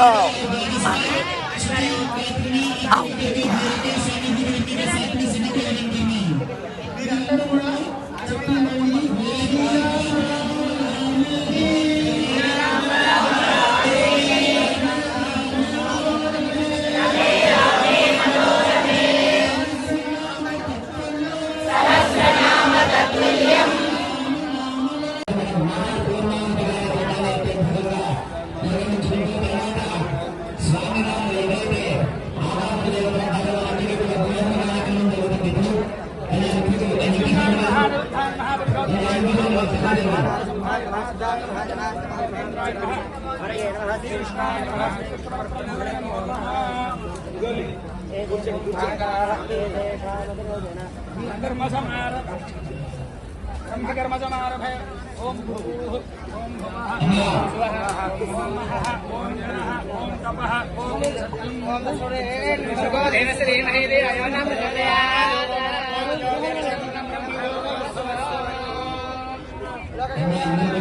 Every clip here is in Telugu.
Oh.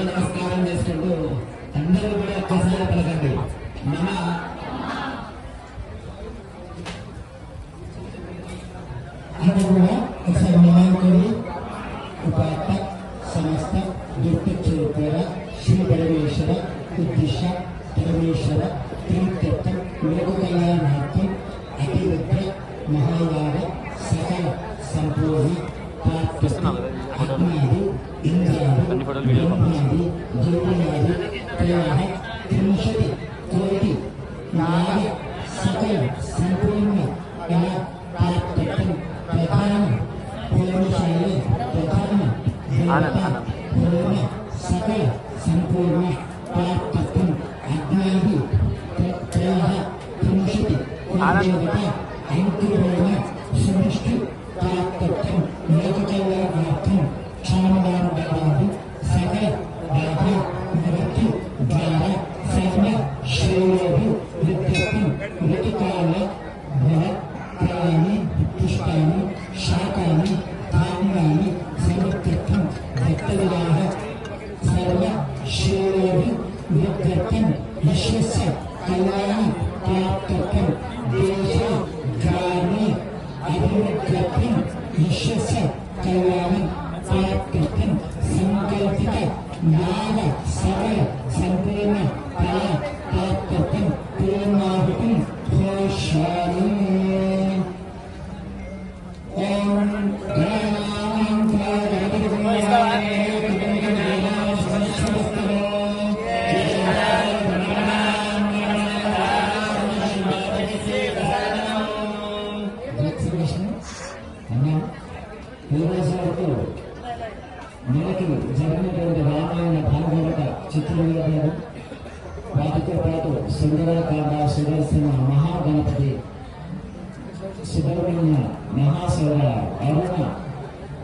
నమస్కారం చేసుకుంటూ అందరూ కూడా ఒక్కసారి పలకండి మన అందరూ కూడా फ़ोटो वीडियो परिवारः सर्वशेरोभिः विद्यर्थं विश्वस्य कल्याणं प्राप्त्यर्थं అన్నాం ఈ రోజు మనకి జరిగినటువంటి రామాయణ భాగవత చిత్రలేదు వాటితో పాటు సుందరకాండ సుదర్శన మహాగణపతి సుబ్రహ్మణ్య మహాశివ అరుణ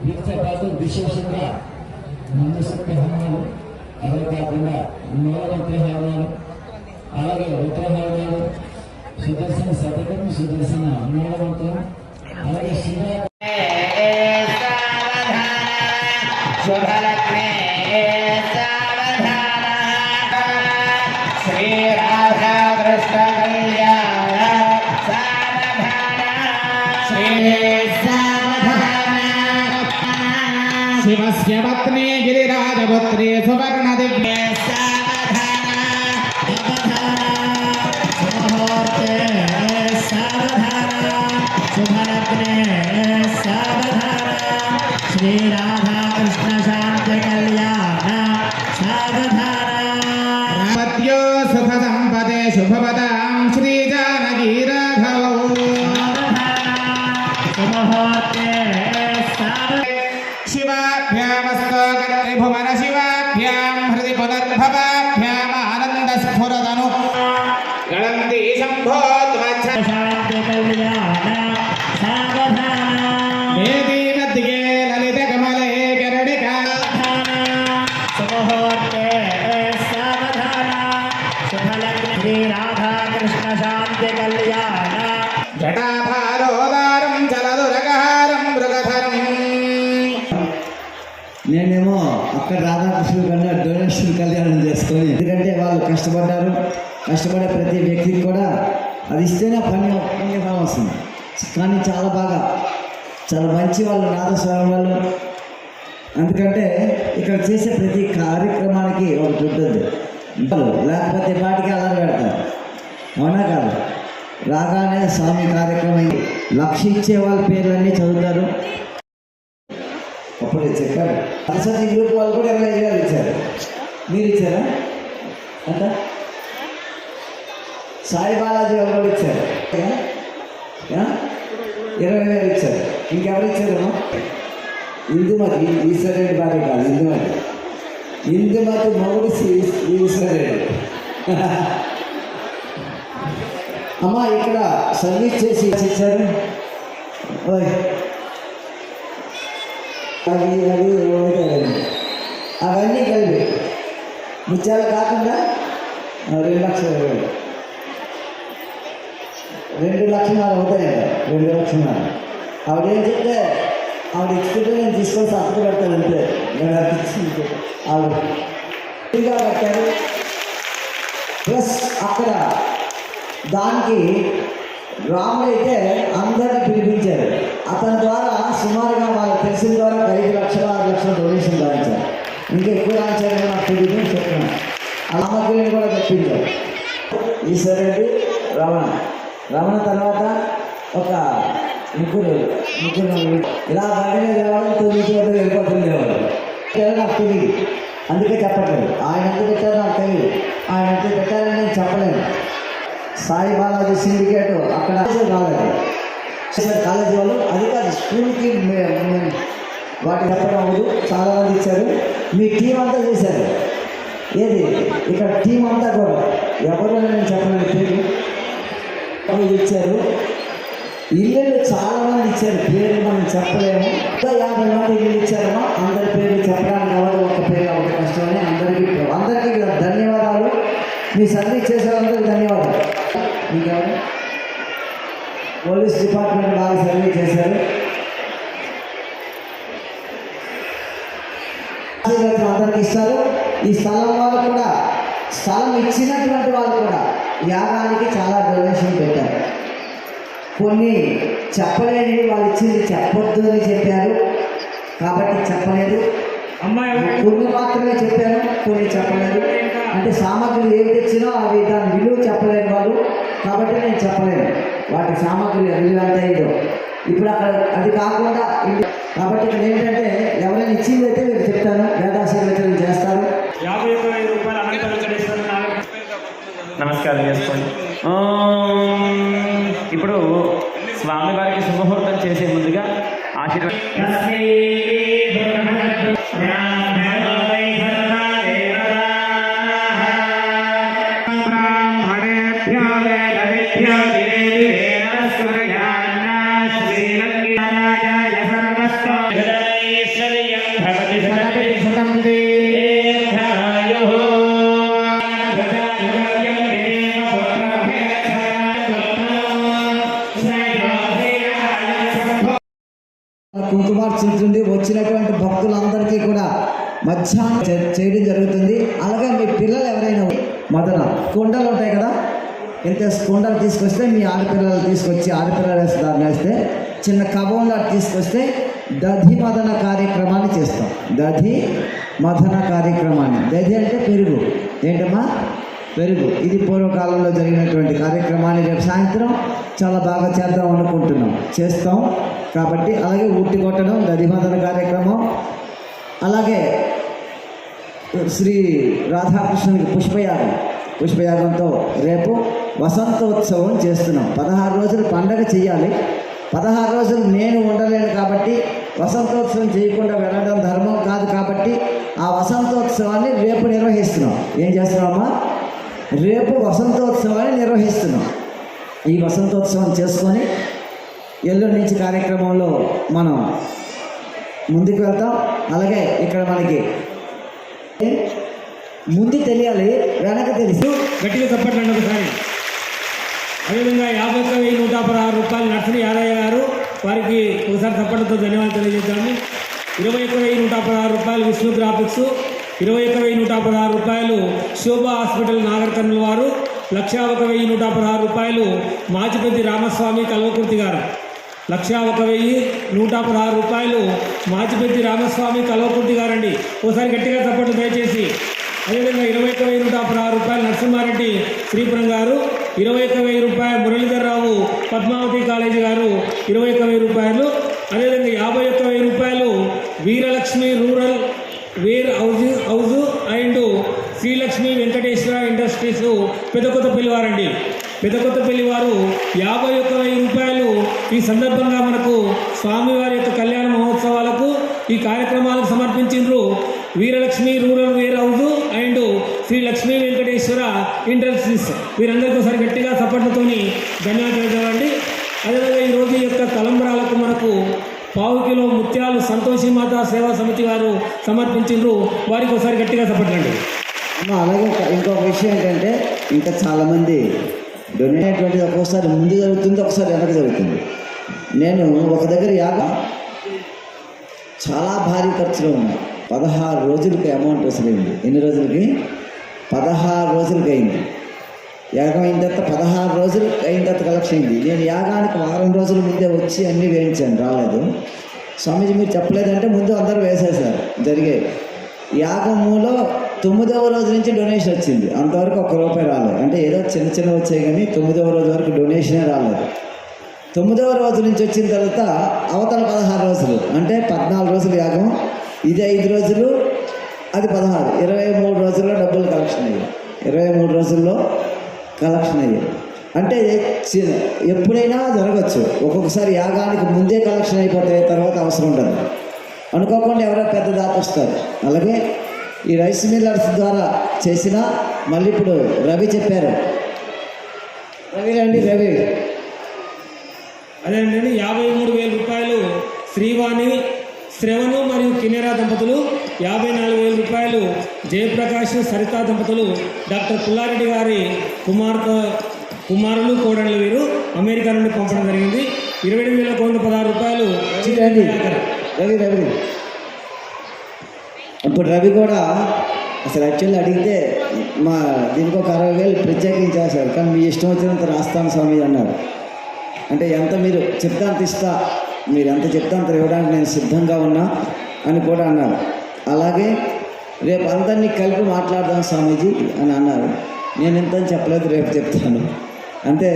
వీటితో పాటు విశేషంగా మందశక్తి హోమాలు అదే కాకుండా మూలమంత్రి హోమాలు అలాగే రుద్రహోమాలు సుదర్శన శతకం సుదర్శన మూలమంత్రం అలాగే శివ శివస్య పత్ని గిరిరాజపుత్రి సువర్ణదివ్యే शांत कर शांति చాలా బాగా. చాలా మంచి వాళ్ళు నాదస్వామి వాళ్ళు. ఎందుకంటే ఇక్కడ చేసే ప్రతి కార్యక్రమానికి ఒకటి ఉంటుంది. లేకపోతే పాటికి అలా పెడతారు. అవునా కాదు? రాగానే స్వామి కార్యక్రమం లక్ష ఇచ్చే వాళ్ళ పేర్లన్నీ చదువుతారు. అప్పుడు చెప్పారు. సరస్వతి గ్రూప్ వాళ్ళు కూడా ఇరవై వేలు ఇచ్చారు. మీరు ఇచ్చారా? అంట సాయి బాలాజీ వాళ్ళు కూడా ఇచ్చారు. ఇరవై వేలు ఇచ్చారు. ఇంకెవరు ఇచ్చారేమో ఇందుమతి ఈశ్వరెడ్డి భార్య కాదు ఇందుమతి. ఇందుమతి మొగుడు శ్రీ- అమ్మ ఇక్కడ సర్వీస్ చేసి ఇచ్చారు? అవి అవి అవన్నీ కలిపి. ముత్యాలు కాకుండా రెండు లక్షల ఇరవై. రెండు లక్షణాలు అవుతాయి రెండు లక్షణాలు. ఆవిడ ఏం చెప్తే ఆవిడ ఇచ్చుకుంటే నేను తీసుకొని సత్తు పెడతాను అంతే. నేను అది ఇచ్చి ఆవిడ ఫ్రీగా కట్టారు ప్లస్ అక్కడ దానికి రాముడు అయితే అందరిని పిలిపించారు. అతని ద్వారా సుమారుగా వాళ్ళకి తెలిసిన ద్వారా ఐదు లక్షల ఆరు లక్షల డొనేషన్ రాయించారు. ఇంకా ఎక్కువ రాయించారని నాకు తెలియదు చెప్తున్నాను అమ్మగిరిని కూడా చెప్పించారు. ఈశ్వరెడ్డి రమణ. రమణ తర్వాత ఒక ముగ్గురు ముగ్గురు ఇలా బండి మీద తొమ్మిది చోట్ల వెళ్ళిపోతుండేవాడు నాకు తెలియదు అందుకే చెప్పట్లేదు. ఆయన ఎంత పెట్టారో నాకు తెలియదు ఆయన ఎంత పెట్టారని నేను చెప్పలేను. సాయి బాలాజీ సిండికేట్ అక్కడ రాలేదు సార్ కాలేజీ వాళ్ళు అది కాదు స్కూల్కి వాటి చెప్పడం అవ్వదు చాలా మంది ఇచ్చారు. మీ టీం అంతా చేశారు. ఏది? ఇక్కడ టీం అంతా కూడా. ఎవరు నేను నేను చెప్పలేను. పేరు వాళ్ళు ఇచ్చారు ఇల్లు చాలా మంది ఇచ్చారు. పేరు మనం చెప్పలేము. ఇంకా యాభై మంది ఇల్లు ఇచ్చారమ్మా. అందరి పేర్లు చెప్పడానికి ఎవరు ఒక పేరు ఒక కష్టమని అందరికీ అందరికీ ధన్యవాదాలు. మీ సర్వీ చేసే వాళ్ళందరికీ ధన్యవాదాలు. ఇంకెవరు? పోలీస్ డిపార్ట్మెంట్ బాగా సర్వీ చేశారు. అందరికి ఇస్తారు. ఈ స్థలం వాళ్ళు కూడా స్థలం ఇచ్చినటువంటి వాళ్ళు కూడా యాగానికి చాలా డొనేషన్ పెట్టారు. కొన్ని చెప్పలేని వాళ్ళు ఇచ్చింది చెప్పొద్దు అని చెప్పారు. కాబట్టి చెప్పలేదు. కొన్ని మాత్రమే చెప్పాను కొన్ని చెప్పలేదు. అంటే సామాగ్రి ఏవి తెచ్చినో అవి దాని విలువ చెప్పలేని వాళ్ళు. కాబట్టి నేను చెప్పలేను వాటి సామాగ్రి విలువ ఎంత అయిందో. ఇప్పుడు అక్కడ అది కాకుండా కాబట్టి ఇక్కడ ఏంటంటే ఎవరైనా ఇచ్చింది అయితే మీరు చెప్తాను. వేదాశీర్వచనం చేస్తారు. యాభై రూపాయలు అనంత వెంకటేశ్వర నాలుగు నమస్కారం చేసుకోండి. ఇప్పుడు స్వామివారికి శుభముహూర్తం చేసే ముందుగా ఆశీర్వాదం చేయడం జరుగుతుంది. అలాగే మీ పిల్లలు ఎవరైనా మదన కుండలు ఉంటాయి కదా? ఇంత కుండలు తీసుకొస్తే మీ ఆడపిల్లలు తీసుకొచ్చి ఆడపిల్లలు వేస్తే దాన్ని వేస్తే చిన్న కబంలో తీసుకొస్తే దధి మదన కార్యక్రమాన్ని చేస్తాం. దధి మదన కార్యక్రమాన్ని. దధి అంటే పెరుగు. ఏంటమ్మా? పెరుగు. ఇది పూర్వకాలంలో జరిగినటువంటి కార్యక్రమాన్ని రేపు సాయంత్రం చాలా బాగా చేద్దాం అనుకుంటున్నాం. చేస్తాం. కాబట్టి అలాగే ఉట్టి కొట్టడం దధి మదన కార్యక్రమం. అలాగే శ్రీ రాధాకృష్ణునికి పుష్పయాగం. పుష్పయాగంతో రేపు వసంతోత్సవం చేస్తున్నాం. పదహారు రోజులు పండగ చేయాలి పదహారు రోజులు నేను ఉండలేను కాబట్టి వసంతోత్సవం చేయకుండా వెళ్ళడం ధర్మం కాదు కాబట్టి ఆ వసంతోత్సవాన్ని రేపు నిర్వహిస్తున్నాం. ఏం చేస్తున్నామా రేపు వసంతోత్సవాన్ని నిర్వహిస్తున్నాం. ఈ వసంతోత్సవం చేసుకొని ఎల్లుండి నుంచి కార్యక్రమంలో మనం ముందుకు వెళ్తాం. అలాగే ఇక్కడ మనకి ముందు తెలియాలి వెనక తెలుసు. గట్టిగా చెప్పట్లండి ఒకసారి. అదేవిధంగా యాభై ఒక్క వెయ్యి నూట పదహారు రూపాయలు నర్సరీ యాదయ్య గారు వారికి ఒకసారి తప్పట్లతో ధన్యవాదాలు తెలియజేద్దాము. ఇరవై ఒక్క వెయ్యి నూట పదహారు రూపాయలు విష్ణు గ్రాఫిక్స్ ఇరవై ఒక్క వెయ్యి నూట పదహారు రూపాయలు శోభ హాస్పిటల్ నాగర్ కర్నూలు వారు లక్ష ఒక వెయ్యి నూట పదహారు రూపాయలు మాచిపతి రామస్వామి కల్వకుర్తి గారు. లక్ష ఒక వెయ్యి నూట పదహారు రూపాయలు మాచిపెద్ది రామస్వామి కల్వకుర్తి గారండి. ఓసారి గట్టిగా తప్పట్లు దయచేసి. అదేవిధంగా ఇరవై ఒక వెయ్యి నూట పదహారు రూపాయలు నరసింహారెడ్డి శ్రీపురం గారు ఇరవై ఒక్క వెయ్యి రూపాయలు మురళీధర్రావు పద్మావతి కాలేజీ గారు ఇరవై ఒక్క వెయ్యి రూపాయలు. అదేవిధంగా యాభై ఒక్క వెయ్యి రూపాయలు Veeralakshmi rural warehouse house and Srilakshmi Venkateswara industries పెదకొత్త పిల్లివారండి. పెదకొత్తపల్లి వారు యాభై ఒక్క వెయ్యి రూపాయలు ఈ సందర్భంగా మనకు స్వామివారి యొక్క కళ్యాణ మహోత్సవాలకు ఈ కార్యక్రమాలకు సమర్పించిండ్రు Veeralakshmi rural warehouse and Sri Lakshmi Venkateswara industries వీరందరికీ ఒకసారి గట్టిగా సపోర్ట్లతోని ధన్యవాదాలు తెలియజేయాలండి అదేవిధంగా ఈరోజు యొక్క తలంబరాలకు మనకు పావు కిలో ముత్యాలు సంతోషి మాతా సేవా సమితి వారు సమర్పించిండ్రు. వారికి ఒకసారి గట్టిగా సపోర్ట్లండి అమ్మ అలాగే ఇంకొక విషయం ఏంటంటే ఇంకా చాలామంది డొనేటువంటి ఒక్కోసారి ముందు జరుగుతుంది ఒకసారి వెనక జరుగుతుంది. నేను ఒక దగ్గర యాగం చాలా భారీ ఖర్చులో ఉన్నాయి పదహారు రోజులకి అమౌంట్ వసూలైంది. ఎన్ని రోజులకి? పదహారు రోజులకి అయింది. యాగం అయిన తర్వాత పదహారు రోజులు అయిన తర్వాత కలెక్షన్ అయింది. నేను యాగానికి వారం రోజుల ముందే వచ్చి అన్నీ వేయించాను రాలేదు. స్వామీజీ మీరు చెప్పలేదంటే ముందు అందరూ వేసేసారు జరిగే యాగములో తొమ్మిదవ రోజు నుంచి డొనేషన్ వచ్చింది. అంతవరకు ఒక్క రూపాయి రాలేదు. అంటే ఏదో చిన్న చిన్న వచ్చాయి కానీ తొమ్మిదవ రోజు వరకు డొనేషనే రాలేదు. తొమ్మిదవ రోజు నుంచి వచ్చిన తర్వాత అవతల పదహారు రోజులు. అంటే పద్నాలుగు రోజులు యాగం ఇది ఐదు రోజులు అది పదహారు. ఇరవై మూడు రోజుల్లో డబ్బులు కలెక్షన్ అయ్యాయి. ఇరవై మూడు రోజుల్లో కలెక్షన్ అయ్యాయి. అంటే ఎప్పుడైనా జరగచ్చు. ఒక్కొక్కసారి యాగానికి ముందే కలెక్షన్ అయిపోతే తర్వాత అవసరం ఉండదు. అనుకోకుండా ఎవరో పెద్ద దాత వస్తారు. అలాగే ఈ రైస్ మిల్లర్స్ ద్వారా చేసిన మళ్ళీ ఇప్పుడు రవి చెప్పారు. రవి రండి రవి. అదేంటండి యాభై మూడు వేల రూపాయలు శ్రీవాణి శ్రవణు మరియు కిన్నెరా దంపతులు యాభై నాలుగు వేల రూపాయలు జయప్రకాష్ సరితా దంపతులు డాక్టర్ పుల్లారెడ్డి గారి కుమార్తె కుమారులు కోడళ్ళు వీరు అమెరికా నుండి పంపడం జరిగింది. ఇరవై ఎనిమిది వేల కోట్ల పదహారు రూపాయలు రవి రవి. ఇప్పుడు రవి కూడా అసలు యాక్చువల్లీ అడిగితే మా దీనికి ఒక అరవై వేలు ప్రత్యేకించేశారు కానీ మీ ఇష్టం వచ్చినంత రాస్తాను స్వామి అన్నారు అంటే ఎంత మీరు చెప్తాంత ఇస్తా మీరు ఎంత చెప్తాంత ఇవ్వడానికి నేను సిద్ధంగా ఉన్నా అని కూడా అన్నారు. అలాగే రేపు అందరినీ కలిపి మాట్లాడదాం స్వామీజీ అని అన్నారు. నేను ఎంత అని చెప్పలేదు రేపు చెప్తాను. అంటే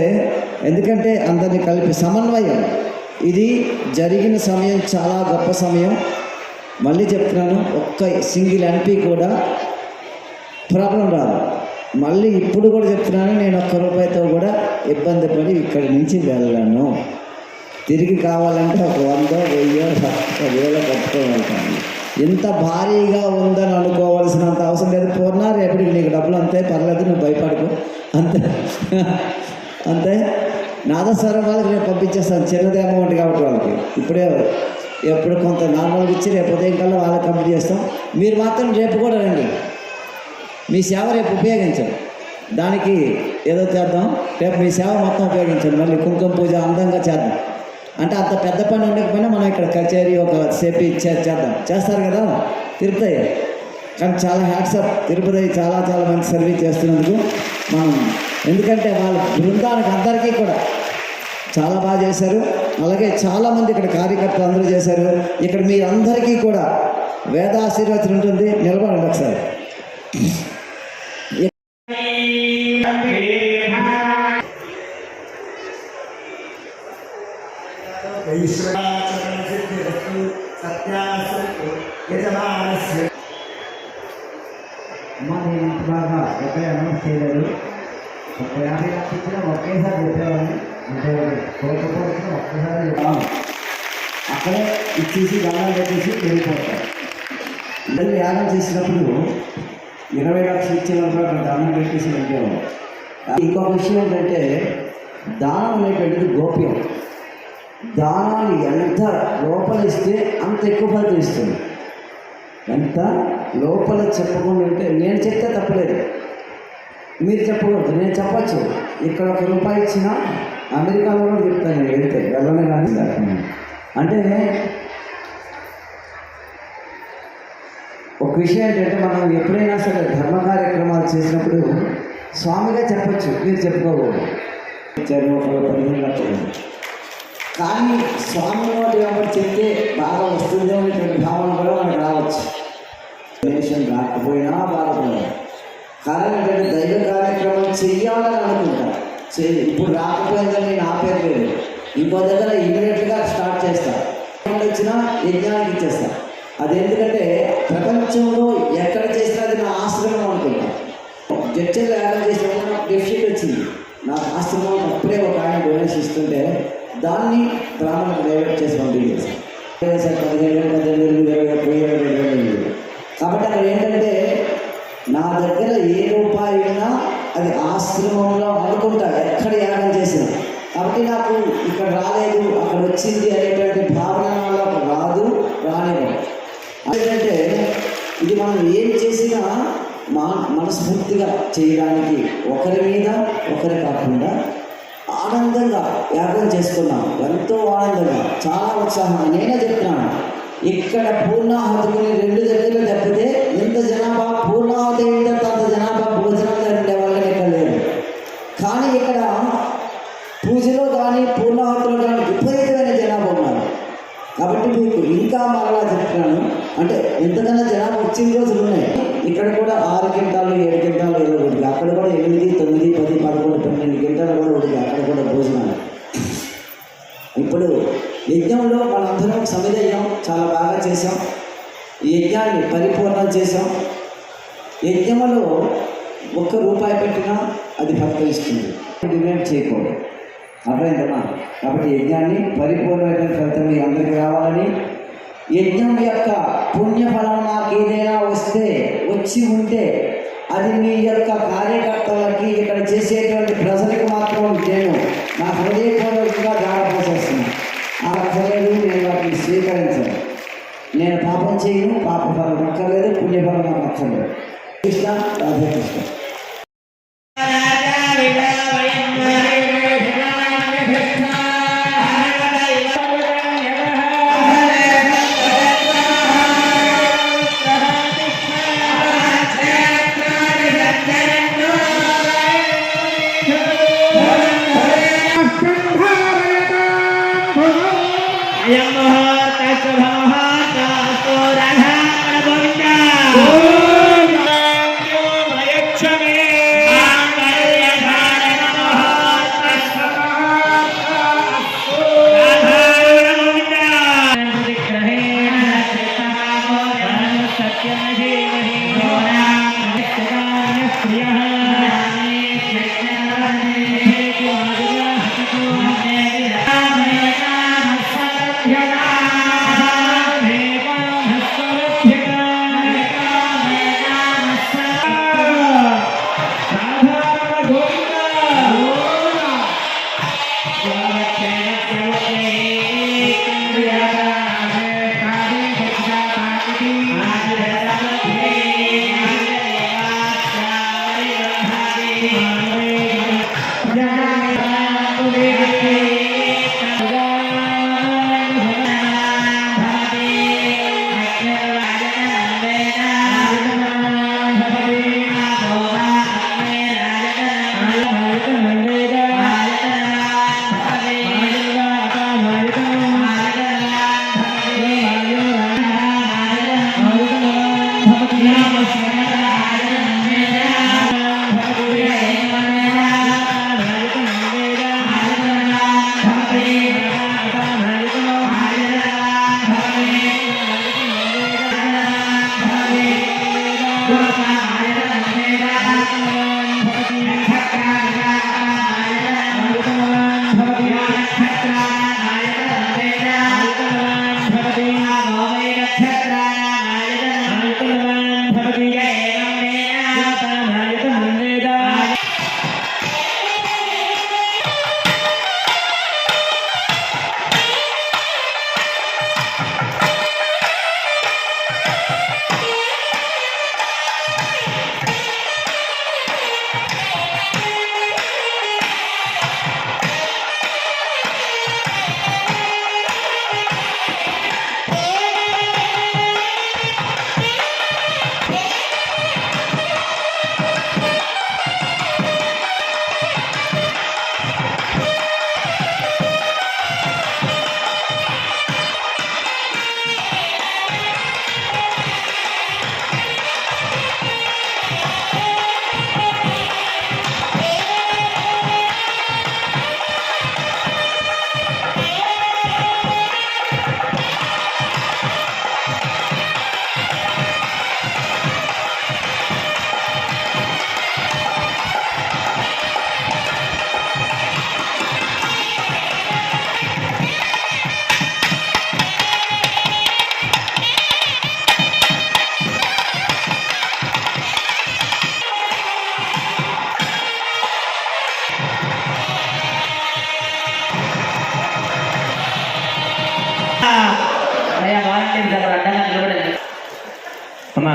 ఎందుకంటే అందరినీ కలిపి సమన్వయం. ఇది జరిగిన సమయం చాలా గొప్ప సమయం. మళ్ళీ చెప్తున్నాను ఒక్క సింగిల్ ఎంపీ కూడా ప్రాబ్లం రాదు. మళ్ళీ ఇప్పుడు కూడా చెప్తున్నాను నేను ఒక్క రూపాయితో కూడా ఇబ్బంది పడి ఇక్కడి నుంచి వెళ్ళను. తిరిగి కావాలంటే ఒక వంద వెయ్యో వేల కట్టుకోగలుగుతాను. ఎంత భారీగా ఉందని అనుకోవాల్సినంత అవసరం లేదు. పూర్ణ రేపటికి నీకు డబ్బులు అంతే పర్లేదు నువ్వు భయపడకు. అంతే. అంతే. నాదస్వరం వాళ్ళకి నేను పంపించేస్తాను. చిన్నది అమౌంట్ కాబట్టి వాళ్ళకి. ఇప్పుడే ఎప్పుడు కొంత నార్మల్గా ఇచ్చి రేపు ఉదయం కల్లా వాళ్ళకి కంప్లీట్ చేస్తాం. మీరు మాత్రం రేపు కూడా రండి. మీ సేవ రేపు ఉపయోగించండి. దానికి ఏదో చేద్దాం. రేపు మీ సేవ మొత్తం ఉపయోగించండి. మళ్ళీ కుంకుమ పూజ అందంగా చేద్దాం. అంటే అంత పెద్ద పని ఉండకపోయినా మనం ఇక్కడ కచేరీ ఒక సేపు ఇచ్చే చేద్దాం. చేస్తారు కదా? తిరుపతి కానీ చాలా హ్యాట్సప్ తిరుపతి చాలా చాలా మంచి సర్వీస్ చేస్తున్నందుకు మనం ఎందుకంటే వాళ్ళ బృందానికి అందరికీ కూడా చాలా బాగా చేశారు. అలాగే చాలామంది ఇక్కడ కార్యకర్తలు అందరూ చేశారు. ఇక్కడ మీ అందరికీ కూడా వేద ఆశీర్వచనం ఉంటుంది. నిలబడండి ఒకసారి. ఇచ్చేవాళ్ళు అక్కడ దండం పెట్టేసి వెళ్ళేవాళ్ళు ఇంకొక విషయం ఏంటంటే దానం అనేటువంటిది గోప్యం. దానాన్ని ఎంత లోపల ఇస్తే అంత ఎక్కువ ఫలితం ఇస్తుంది. ఎంత లోపల చెప్పకుండా అంటే నేను చెప్తే తప్పలేదు. మీరు చెప్పకూడదు నేను చెప్పచ్చు. ఇక్కడ ఒక రూపాయి ఇచ్చిన అమెరికాలో కూడా చెప్తాను నేను వెళ్తే. వెళ్ళనే కానీ అంటే ఒక విషయం ఏంటంటే మనం ఎప్పుడైనా సరే ధర్మ కార్యక్రమాలు చేసినప్పుడు స్వామిగా చెప్పచ్చు మీరు చెప్పుకోకూడదు. ఇచ్చారు పదిహేను లక్షలు. కానీ స్వామి వాటి కాబట్టి చెప్తే బాగా వస్తుంది అనేటువంటి భావన కూడా మనకు రావచ్చు. దేశం రాకపోయినా బాధపడదు కారణం ఏంటంటే దైవ కార్యక్రమం చెయ్యాలని అనుకుంటా. చెయ్యి. ఇప్పుడు రాకపోయిందని నేను ఆపేయలేదు ఇంకో దగ్గర ఇమీడియట్గా స్టార్ట్ చేస్తా. వచ్చినా యజ్ఞానికి ఇచ్చేస్తా. అది ఎందుకంటే ప్రపంచంలో ఎక్కడ చేసినా అది నా ఆశ్రమం అనుకుంటా. జడ్చర్లు యాగం చేసినప్పుడు నాకు డెఫిషిట్ వచ్చింది. నా ఆశ్రమం అప్పుడే ఒక ఆయన డొనేషన్ ఇస్తుంటే దాన్ని బ్రాహ్మణకు డైవర్ట్ చేసి పంపించేసాను సార్ పదిహేను పద్దెనిమిది ఇరవై ఇరవై కాబట్టి అక్కడ ఏంటంటే నా దగ్గర ఏ రూపాయి ఉన్నా అది ఆశ్రమంలో అనుకుంటా ఎక్కడ యాగం చేసినా. కాబట్టి నాకు ఇక్కడ రాలేదు అక్కడ వచ్చింది అనేటువంటి భావన రాదు రాలేదు ఎందుకంటే ఇది మనం ఏం చేసినా మా మనస్ఫూర్తిగా చేయడానికి ఒకరి మీద ఒకరి కాకుండా ఆనందంగా యాగం చేసుకున్నాం ఎంతో ఆనందంగా చాలా ఉత్సాహంగా. నేనే చెప్తున్నాను ఇక్కడ పూర్ణాహతుకుని రెండు దగ్గర తప్పితే ఎంత జనాభా పూర్ణాహతి ఏంటంటే అంత జనాభా భోజనం ఉండే వాళ్ళని ఇక్కడ లేదు. కానీ ఇక్కడ పూజలో కానీ పూర్ణాహతులు కానీ విపరీతమైన జనాభా ఉన్నారు కాబట్టి మీకు ఇంకా మరలా చెప్తున్నాను అంటే ఎంతకన్నా జనాభా వచ్చిన రోజులు ఉన్నాయి. ఇక్కడ కూడా ఆరు గంటలు ఏడు గంటలు ఏదో ఉడికి అక్కడ కూడా ఎనిమిది తొమ్మిది పది పదకొండు పన్నెండు గంటలు కూడా ఒకటి అక్కడ కూడా భోజనాలు. ఇప్పుడు యజ్ఞంలో మనందరం సమిదయ్యాం చాలా బాగా చేసాం ఈ యజ్ఞాన్ని పరిపూర్ణం చేసాం యజ్ఞంలో ఒక్క రూపాయి పెట్టినా అది ఫలితమిస్తుంది. డిమాండ్ చేయకూడదు. అర్థమైందమ్మా కాబట్టి యజ్ఞాన్ని పరిపూర్ణమైన ఫలితం మీ అందరికీ రావాలని యజ్ఞం యొక్క పుణ్యఫలం నాకు ఏదైనా వస్తే వచ్చి ఉంటే అది మీ యొక్క కార్యకర్తలకి ఇక్కడ చేసేటువంటి ప్రజలకు మాత్రం నేను నా హృదయపూర్వకంగా దాడపోసేస్తున్నాను ఆ అక్కర్లేదు నేను వాటిని స్వీకరించను. నేను పాపం చేయను పాప ఫలం అక్కర్లేదు పుణ్యఫలం నాకు అక్కర్లేదు. కృష్ణ రాధాకృష్ణ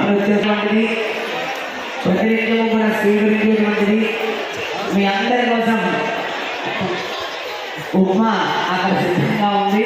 వచ్చేటువంటిది ప్రతినిత్యము కూడా స్వీకరించేటువంటిది మీ అందరి కోసం ఉప్మా అక్కడ సిద్ధంగా ఉంది.